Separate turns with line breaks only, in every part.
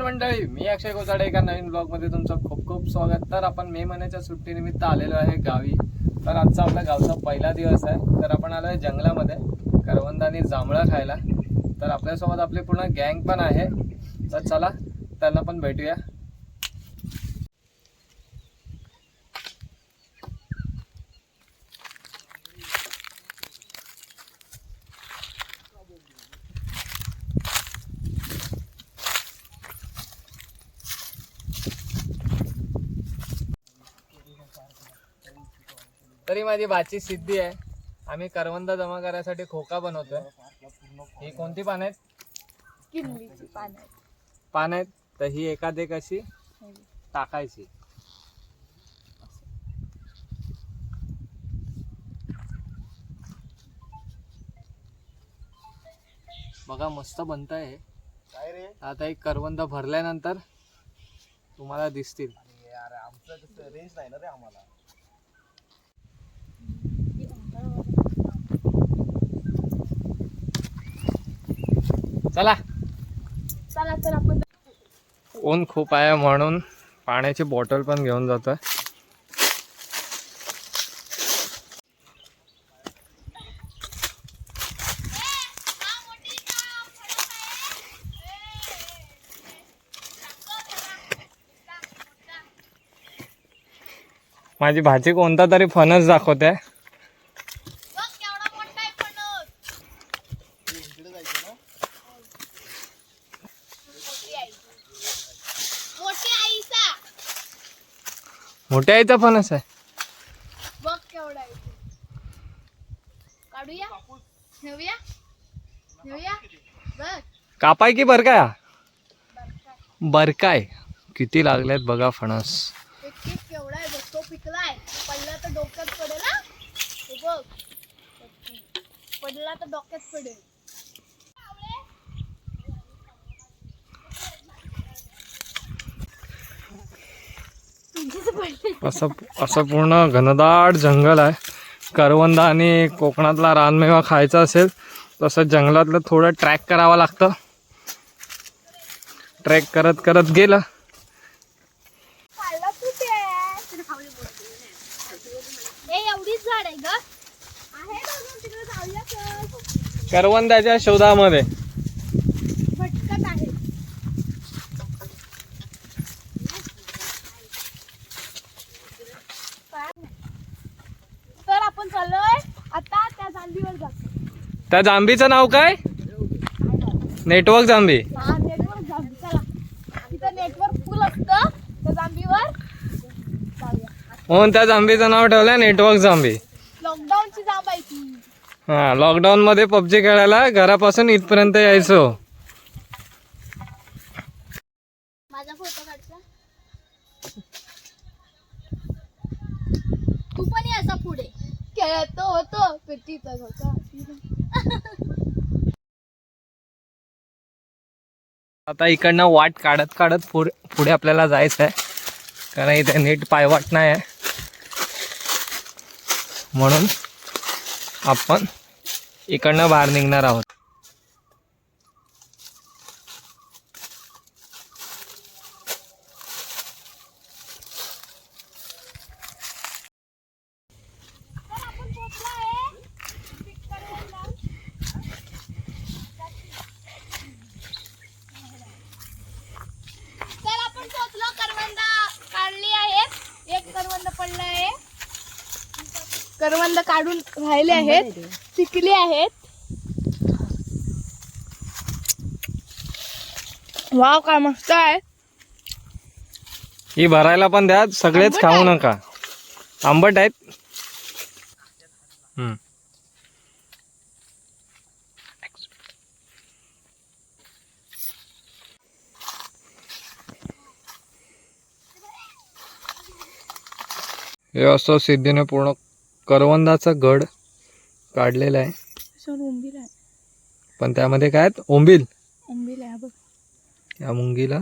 नमस्कार मंडळी मी अक्षय गोसाडे एका नवीन ब्लॉगमध्ये तुमचं खूप खूप स्वागत. तर आपण मे महिन्याच्या सुट्टीनिमित्त आलेलो आहे गावी. तर आजचा आपल्या गावचा पहिला दिवस आहे. तर आपण आलो आहे जंगलामध्ये करवंद आणि जांभळं खायला. तर आपल्यासोबत आपली पूर्ण गँग पण आहे. तर चला त्यांना पण भेटूया. तरी माझी भाची सिद्धी आहे. आम्ही करवंद जमा करायसाठी खोका बनवतोय. ही कोणती पान आहेत?
किल्लीची पानं
पान आहेत. तर ही एकात एक अशी टाकायची. बघा मस्त बनत आहे
काय रे?
आता एक करवंद भरल्यानंतर तुम्हाला दिसतील.
अरे यार आमचं कसं रेंज नाही ना रे आम्हाला.
चला.
चला तर आपण
ऊन खूप आहे म्हणून पाण्याची बॉटल पण घेऊन जातोय. माझी भाजी कोणता तरी फणस दाखवते
इकडे जायचं ना
मोठी आईचा
मोठ्या आईचा फणस आहे.
बघ केवढा आहे तो. काढूया? नेऊया नेऊया बघ.
कापाय की बर काय बरकाय. किती लागलेत बघा फणस.
केवढा आहे बघ तो पिकलाय. पडला तर डोक्यात पडेल हा. हे बघ. पडला तर डोक्यात पडेल.
असं असं पूर्ण घनदाट जंगल आहे. करवंद आणि कोकणातला रानमेवा खायचा असेल तसं जंगलातलं थोडं ट्रॅक करावं लागतं. ट्रॅक करत करत गेलं.
खाल्ला कुठे ए एवढीच झाड आहे ग आहे ना अजून तिकडे जाऊया तर.
करवंदाच्या शोधामध्ये
भटकत आहे तर आपण चाललोय आता त्या जांभीवर जातो
त्या जांबीचं नाव काय? नेटवर्क
हा जांभी. फुल असतं त्या
म्हणून जांबीचं नाव ठेवलंय नेटवर्क
जांभ.
हा लॉकडाऊन मध्ये पबजी खेळायला घरापासून इथपर्यंत यायचो.
माझा फोटो काढचा. तू पण पुढे. खेळतो होतो. पेटीचा होता
आता इकडनं वाट काढत काढत पुढे पुढे आपल्याला जायचं आहे कारण इथे नीट पायवाट नाही आहे. म्हणून आपण इकडनं बाहेर निघणार आहोत
तर आपण पोहोचलो आहे तर आपण पोहोचलो करवंद काढली आहेत एक करवंद पडलं आहे करवंद काढून राहिले आहेत पिकली आहेत. वाव काय मस्त आहे.
ही भरायला पण द्या सगळेच खाऊ. नका. आंबट आहेत. हम्म. हे असं सिद्धीने पूर्ण करवंदाचा गड काढलेला आहे. पण त्यामध्ये काय आहेत? ओंबील
उंबील आहे हा बघ.
या मुंगीला.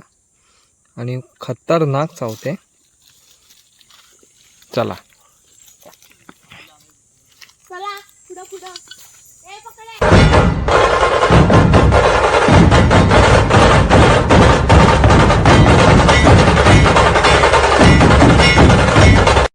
आणि खतरनाक चावते. चला.
चला पुढं पुढं.